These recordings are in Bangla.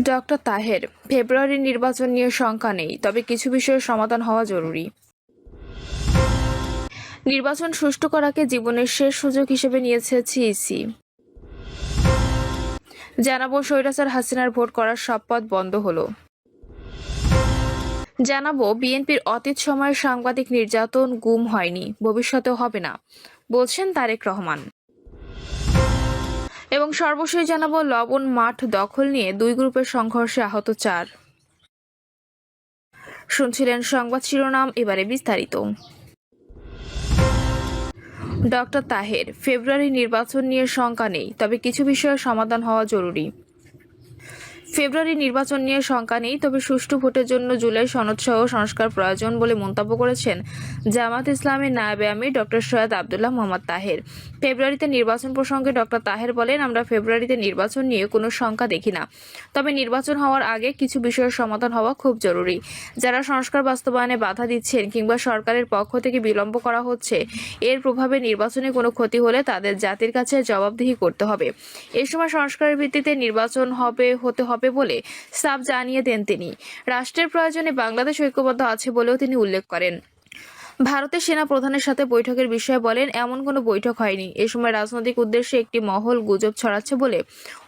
ডক্টর তাহের ফেব্রুয়ারি নির্বাচন নিয়ে শঙ্কা নেই, তবে কিছু বিষয়ের সমাধান হওয়া জরুরি। নির্বাচন সুষ্ঠু করাকে জীবনের শেষ সুযোগ হিসেবে নিয়েছে সিইসি। জানাব স্বৈরাচার হাসিনার ভোট করার সব পথ বন্ধ হলো। জানাব বিএনপির অতীত সময়ের সাংবাদিক নির্যাতন গুম হয়নি, ভবিষ্যতেও হবে না, বলছেন তারেক রহমান। এবং সর্বশেষ জানাব, লবণ মাঠ দখল নিয়ে দুই গ্রুপের সংঘর্ষে আহত চার। শুনছিলেন সংবাদ শিরোনাম, এবারে বিস্তারিত। ডক্টর তাহের, ফেব্রুয়ারি নির্বাচন নিয়ে শঙ্কা নেই, তবে কিছু বিষয়ে সমাধান হওয়া জরুরি। ফেব্রুয়ারি নির্বাচন নিয়ে শঙ্কা নেই, তবে সুষ্ঠু ভোটের জন্য জুলাই সনদসহ সংস্কার প্রয়োজন বলে মন্তব্য করেছেন জামাত ইসলামের নায়েবে আমির ডক্টর সৈয়দ আবদুল্লাহ মোহাম্মদ তাহের। ফেব্রুয়ারিতে নির্বাচন প্রসঙ্গে ডক্টর তাহের বলেন, আমরা ফেব্রুয়ারিতে নির্বাচন নিয়ে কোনো শঙ্কা দেখি না। তবে নির্বাচন হওয়ার আগে কিছু বিষয়ের সমাধান হওয়া খুব জরুরি। যারা সংস্কার বাস্তবায়নে বাধা দিচ্ছেন কিংবা সরকারের পক্ষ থেকে বিলম্ব করা হচ্ছে, এর প্রভাবে নির্বাচনে কোনো ক্ষতি হলে তাদের জাতির কাছে জবাবদিহি করতে হবে। এ সময় সংস্কারের ভিত্তিতে নির্বাচন হবে, হতে হবে বলে সাফ জানিয়ে দেন তিনি। রাষ্ট্রের প্রয়োজনে বাংলাদেশ ঐক্যবদ্ধ আছে বলেও তিনি উল্লেখ করেন। ভারতের সেনা প্রধানের সাথে বৈঠকের বিষয়ে বলেন, এমন কোনো বৈঠক হয়নি। এ সময় রাজনৈতিক উদ্দেশ্যে একটি মহল গুজব ছড়াচ্ছে বলে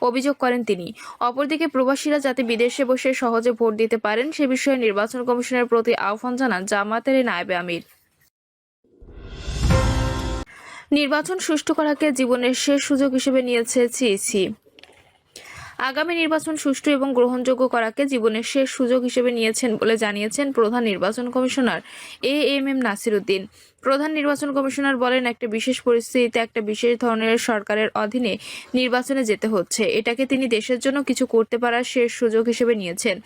অভিযোগ করেন তিনি। অপরদিকে প্রবাসীরা যাতে বিদেশে বসে সহজে ভোট দিতে পারেন, সে বিষয়ে নির্বাচন কমিশনের প্রতি আহ্বান জানান জামাতের নায়েবে আমির। নির্বাচন সুষ্ঠু করাকে জীবনের শেষ সুযোগ হিসেবে নিয়েছে সিইসি। আগামী নির্বাচন সুষ্ঠু এবং গ্রহণযোগ্য করাকে জীবনের শেষ সুযোগ হিসেবে নিয়েছেন বলে জানিয়েছেন প্রধান নির্বাচন commissioner A M M Nasir Uddin প্রধান নির্বাচন কমিশনার বলেন, একটা বিশেষ পরিস্থিতিতে একটা বিশেষ ধরনের সরকারের অধীনে নির্বাচনে যেতে হচ্ছে। এটাকে তিনি দেশের জন্য কিছু করতে পারার শেষ সুযোগ হিসেবে নিয়েছেন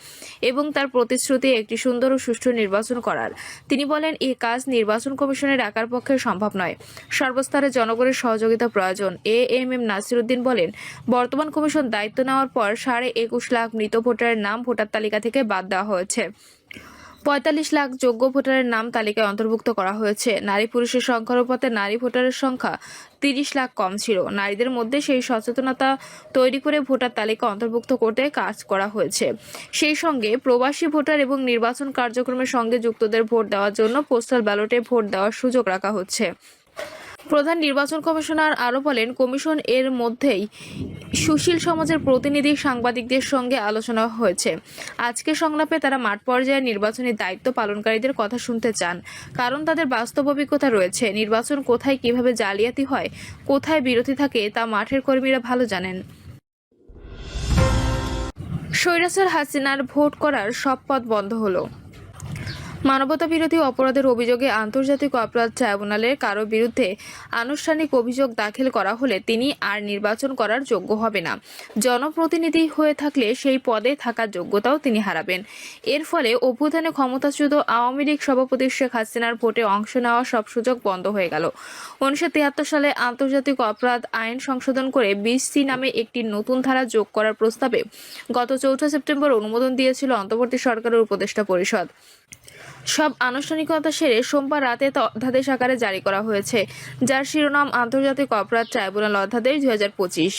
এবং তার প্রতিশ্রুতি একটি সুন্দর ও সুষ্ঠু নির্বাচন করার। তিনি বলেন এই কাজ নির্বাচন কমিশনের একার পক্ষে সম্ভব নয়। সর্বস্তরে জনগণের সহযোগিতা প্রয়োজন। A M M Nasir Uddin বলেন, বর্তমান কমিশন দায়িত্ব নেওয়ার পর সাড়ে একুশ লাখ মৃত ভোটারের নাম ভোটার তালিকা থেকে বাদ দেওয়া হয়েছে। পঁয়তাল্লিশ লাখ যোগ্য ভোটারের নাম তালিকায় অন্তর্ভুক্ত করা হয়েছে। নারী পুরুষের সংখ্যার উপরে নারী ভোটারের সংখ্যা তিরিশ লাখ কম ছিল। নারীদের মধ্যে সেই সচেতনতা তৈরি করে ভোটার তালিকা অন্তর্ভুক্ত করতে কাজ করা হয়েছে। সেই সঙ্গে প্রবাসী ভোটার এবং নির্বাচন কার্যক্রমের সঙ্গে যুক্তদের ভোট দেওয়ার জন্য পোস্টাল ব্যালটে ভোট দেওয়ার সুযোগ রাখা হচ্ছে। প্রধান নির্বাচন কমিশনার আরও বলেন, কমিশন এর মধ্যেই সুশীল সমাজের প্রতিনিধি সাংবাদিকদের সঙ্গে আলোচনা হয়েছে। আজকে সংলাপে তারা মাঠ পর্যায়ে নির্বাচনী দায়িত্ব পালনকারীদের কথা শুনতে চান। কারণ তাদের বাস্তব অভিজ্ঞতা রয়েছে। নির্বাচন কোথায় কীভাবে জালিয়াতি হয়, কোথায় বিরতি থাকে, তা মাঠের কর্মীরা ভালো জানেন। স্বৈরাচার হাসিনার ভোট করার সব পথ বন্ধ হলো। মানবতা বিরোধী অপরাধের অভিযোগে আন্তর্জাতিক অপরাধ ট্রাইব্যুনালের কারও বিরুদ্ধে আনুষ্ঠানিক অভিযোগ দাখিল করা হলে তিনি আর নির্বাচন করার যোগ্য হবে না। জনপ্রতিনিধি হয়ে থাকলে সেই পদে থাকার যোগ্যতাও তিনি হারাবেন। এর ফলে অভ্যুত্থানে ক্ষমতাচ্যুত আওয়ামী লীগ সভাপতি শেখ হাসিনার ভোটে অংশ নেওয়া সব সুযোগ বন্ধ হয়ে গেল। উনিশশো তিয়াত্তর সালে আন্তর্জাতিক অপরাধ আইন সংশোধন করে বিশ সি নামে একটি নতুন ধারা যোগ করার প্রস্তাবে গত চৌঠা সেপ্টেম্বর অনুমোদন দিয়েছিল অন্তর্বর্তী সরকারের উপদেষ্টা পরিষদ। সব আনুষ্ঠানিকতা সেরে সোমবার রাতে অধ্যাদেশ আকারে জারি করা হয়েছে, যার শিরোনাম আন্তর্জাতিক অপরাধ ট্রাইব্যুনাল অধ্যাদেশ দু হাজার পঁচিশ।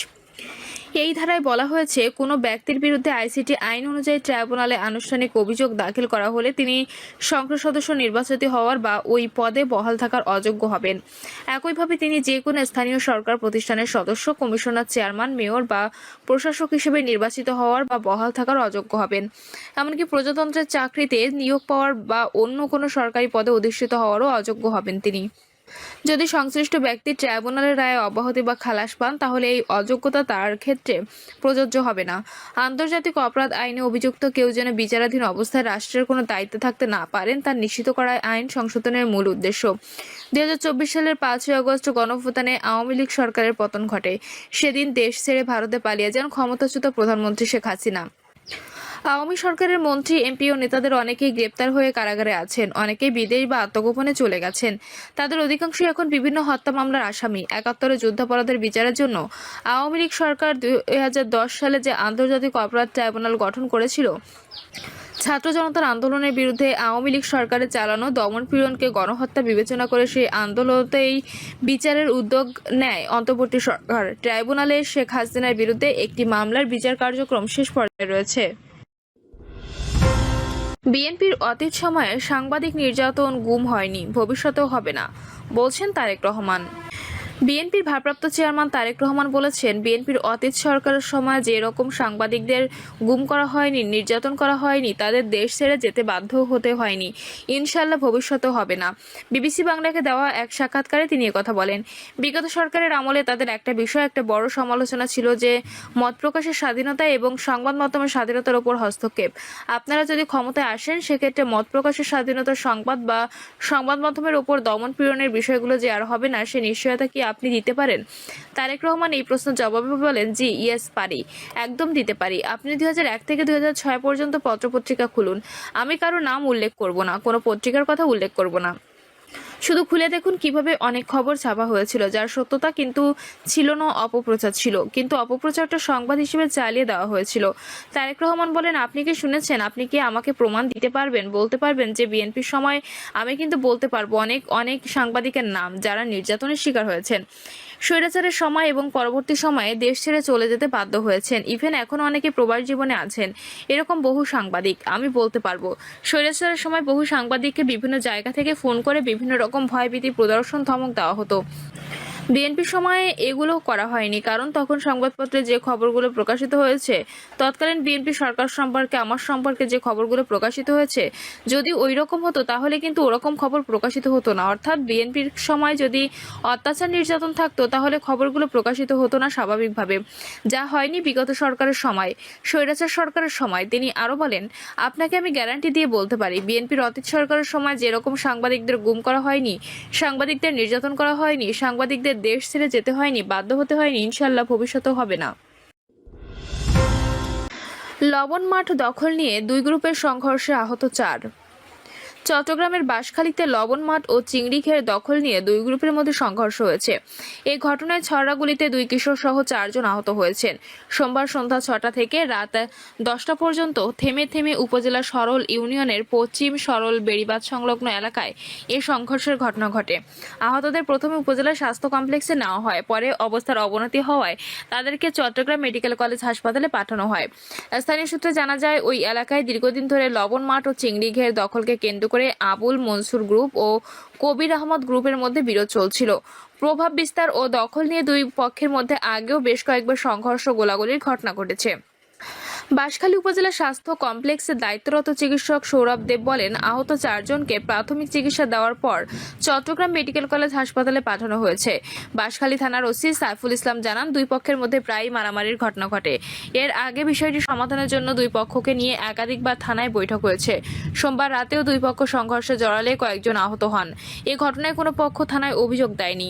এই ধারায় বলা হয়েছে, কোনো ব্যক্তির বিরুদ্ধে আইসিটি আইন অনুযায়ী ট্রাইব্যুনালে আনুষ্ঠানিক অভিযোগ দাখিল করা হলে তিনি সংসদ সদস্য নির্বাচিত হওয়ার বা ওই পদে বহাল থাকার অযোগ্য হবেন। একইভাবে তিনি যে কোনো স্থানীয় সরকার প্রতিষ্ঠানের সদস্য, কমিশনার, চেয়ারম্যান, মেয়র বা প্রশাসক হিসেবে নির্বাচিত হওয়ার বা বহাল থাকার অযোগ্য হবেন। এমনকি প্রজাতন্ত্রের চাকরিতে নিয়োগ পাওয়ার বা অন্য কোনো সরকারি পদে অধিষ্ঠিত হওয়ারও অযোগ্য হবেন তিনি। যদি সংশ্লিষ্ট ব্যক্তি ট্রাইব্যুনালের রায়ে অব্যাহতি বা খালাস পান, তাহলে এই অযোগ্যতা তার ক্ষেত্রে প্রযোজ্য হবে না। আন্তর্জাতিক অপরাধ আইনে অভিযুক্ত কেউ যেন বিচারাধীন অবস্থায় রাষ্ট্রের কোনো দায়িত্বে থাকতে না পারেন, তা নিশ্চিত করাই আইন সংশোধনের মূল উদ্দেশ্য। দুই হাজার চব্বিশ সালের পাঁচই আগস্ট গণভোটানে আওয়ামী লীগ সরকারের পতন ঘটে। সেদিন দেশ ছেড়ে ভারতে পালিয়ে যান ক্ষমতাচ্যুত প্রধানমন্ত্রী শেখ হাসিনা। আওয়ামী সরকারের মন্ত্রী, এমপি ও নেতাদের অনেকেই গ্রেপ্তার হয়ে কারাগারে আছেন। অনেকেই বিদেশ বা আত্মগোপনে চলে গেছেন। তাদের অধিকাংশই এখন বিভিন্ন হত্যা মামলার আসামি। একাত্তরে যুদ্ধাপরাধের বিচারের জন্য আওয়ামী লীগ সরকার দুই হাজার দশ সালে যে আন্তর্জাতিক অপরাধ ট্রাইব্যুনাল গঠন করেছিল, ছাত্র জনতার আন্দোলনের বিরুদ্ধে আওয়ামী লীগ সরকারের চালানো দমনপীড়নকে গণহত্যা বিবেচনা করে সেই আন্দোলনতেই বিচারের উদ্যোগ নেয় অন্তর্বর্তী সরকার। ট্রাইব্যুনালে শেখ হাসিনার বিরুদ্ধে একটি মামলার বিচার কার্যক্রম শেষ পর্যায়ে রয়েছে। বিএনপির অতীত সময়ে সাংবাদিক নির্যাতন গুম হয়নি ভবিষ্যতেও হবে না বলছেন তারেক রহমান। বিএনপির ভারপ্রাপ্ত চেয়ারম্যান তারেক রহমান বলেছেন, বিএনপির অতীত সরকারের সময় যে রকম সাংবাদিকদের গুম করা হয়নি, নির্যাতন করা হয়নি, তাদের দেশ ছেড়ে যেতে বাধ্য হতে হয়নি। ইনশাল্লাহ ভবিষ্যতেও হবে না। বিবিসি বাংলাকে দেওয়া এক সাক্ষাৎকারে তিনি কথা বলেন। বিগত সরকারের আমলে তাদের একটা বিষয়, একটা বড় সমালোচনা ছিল যে, মত প্রকাশের স্বাধীনতা এবং সংবাদ মাধ্যমের স্বাধীনতার উপর হস্তক্ষেপ। আপনারা যদি ক্ষমতায় আসেন, সেক্ষেত্রে মত প্রকাশের স্বাধীনতা সংবাদ বা সংবাদ মাধ্যমের উপর দমন পীড়নের বিষয়গুলো যে আর হবে না, সে নিশ্চয়তা কি আপনি দিতে পারেন? তারেক রহমান এই প্রশ্ন জবাবে বলেন, জি ইয়েস পারি। একদম দিতে পারি। আপনি দুই থেকে দুই হাজার ছয় পর্যন্ত পত্রপত্রিকা খুলুন। আমি কারও নাম উল্লেখ করব না, কোনো পত্রিকার কথা উল্লেখ করব না। শুধু খুলে দেখুন কীভাবে অনেক খবর ছাপা হয়েছিল, যার সত্যতা কিন্তু ছিল না, অপপ্রচার ছিল। কিন্তু অপপ্রচারটা সংবাদ হিসেবে চালিয়ে দেওয়া হয়েছিল। তারেক রহমান বলেন, আপনি কি শুনেছেন? আপনি কি আমাকে প্রমাণ দিতে পারবেন, বলতে পারবেন যে বিএনপির সময় আমি কিন্তু বলতে পারব অনেক অনেক সাংবাদিকের নাম যারা নির্যাতনের শিকার হয়েছেন। স্বৈরাচারের সময় এবং পরবর্তী সময়ে দেশ ছেড়ে চলে যেতে বাধ্য হয়েছেন। ইভেন এখন অনেকে প্রবাস জীবনে আছেন। এরকম বহু সাংবাদিক, আমি বলতে পারব। স্বৈরাচারের সময় বহু সাংবাদিককে বিভিন্ন জায়গা থেকে ফোন করে বিভিন্ন রকম ভয়ভীতি প্রদর্শন ধমক দেওয়া হতো। বিএনপির সময়ে এগুলো করা হয়নি, কারণ তখন সংবাদপত্রে যে খবরগুলো প্রকাশিত হয়েছে, তৎকালীন বিএনপি সরকার সম্পর্কে, আমার সম্পর্কে যে খবরগুলো প্রকাশিত হয়েছে, যদি ওই রকম হতো, তাহলে কিন্তু ওরকম খবর প্রকাশিত হতো না। অর্থাৎ বিএনপির সময় যদি অত্যাচার নির্যাতন থাকতো, তাহলে খবরগুলো প্রকাশিত হতো না স্বাভাবিকভাবে। যা হয়নি বিগত সরকারের সময়, স্বৈরাচার সরকারের সময়। তিনি আরও বলেন, আপনাকে আমি গ্যারান্টি দিয়ে বলতে পারি, বিএনপির অতীত সরকারের সময় যেরকম সাংবাদিকদের গুম করা হয়নি, সাংবাদিকদের নির্যাতন করা হয়নি, সাংবাদিকদের দেশ ছেড়ে যেতে হয়নি, বাধ্য হতে হয়নি ইনশাল্লাহ ভবিষ্যতেও হবে না। লবণ মাঠ দখল নিয়ে দুই গ্রুপের সংঘর্ষে আহত চার। চট্টগ্রামের বাঁশখালীতে লবণ মাঠ ও চিংড়ি ঘের দখল নিয়ে দুই গ্রুপের মধ্যে সংঘর্ষ হয়েছে। এই ঘটনায় ছড়াগুলিতে দুই কিশোর সহ চারজন আহত হয়েছেন। সোমবার সন্ধ্যা ছটা থেকে রাত দশটা পর্যন্ত থেমে থেমে উপজেলা সরল ইউনিয়নের পশ্চিম সরল বেড়িবাদ সংলগ্ন এলাকায় এ সংঘর্ষের ঘটনা ঘটে। আহতদের প্রথমে উপজেলা স্বাস্থ্য কমপ্লেক্সে নেওয়া হয়, পরে অবস্থার অবনতি হওয়ায় তাদেরকে চট্টগ্রাম মেডিকেল কলেজ হাসপাতালে পাঠানো হয়। স্থানীয় সূত্রে জানা যায়, ওই এলাকায় দীর্ঘদিন ধরে লবণ মাঠ ও চিংড়ি ঘের দখলকে কেন্দ্র করে আবুল মনসুর গ্রুপ ও কবির আহমদ গ্রুপের মধ্যে বিরোধ চলছিল। প্রভাব বিস্তার ও দখল নিয়ে দুই পক্ষের মধ্যে আগেও বেশ কয়েকবার সংঘর্ষ, গোলাগুলির ঘটনা ঘটেছে। বাঁশখালী উপজেলা স্বাস্থ্য কমপ্লেক্সে দায়িত্বরত চিকিৎসক সৌরভ দেব বলেন, আহত চারজনকে প্রাথমিক চিকিৎসা দেওয়ার পর চট্টগ্রাম মেডিকেল কলেজ হাসপাতালে পাঠানো হয়েছে। বাঁশখালী থানার ওসি সাইফুল ইসলাম জানান, দুই পক্ষের মধ্যে প্রায়ই মারামারির ঘটনা ঘটে। এর আগে বিষয়টি সমাধানের জন্য দুই পক্ষকে নিয়ে একাধিকবার থানায় বৈঠক হয়েছে। সোমবার রাতেও দুই পক্ষ সংঘর্ষে জড়ালে কয়েকজন আহত হন। এ ঘটনায় কোনো পক্ষ থানায় অভিযোগ দেয়নি।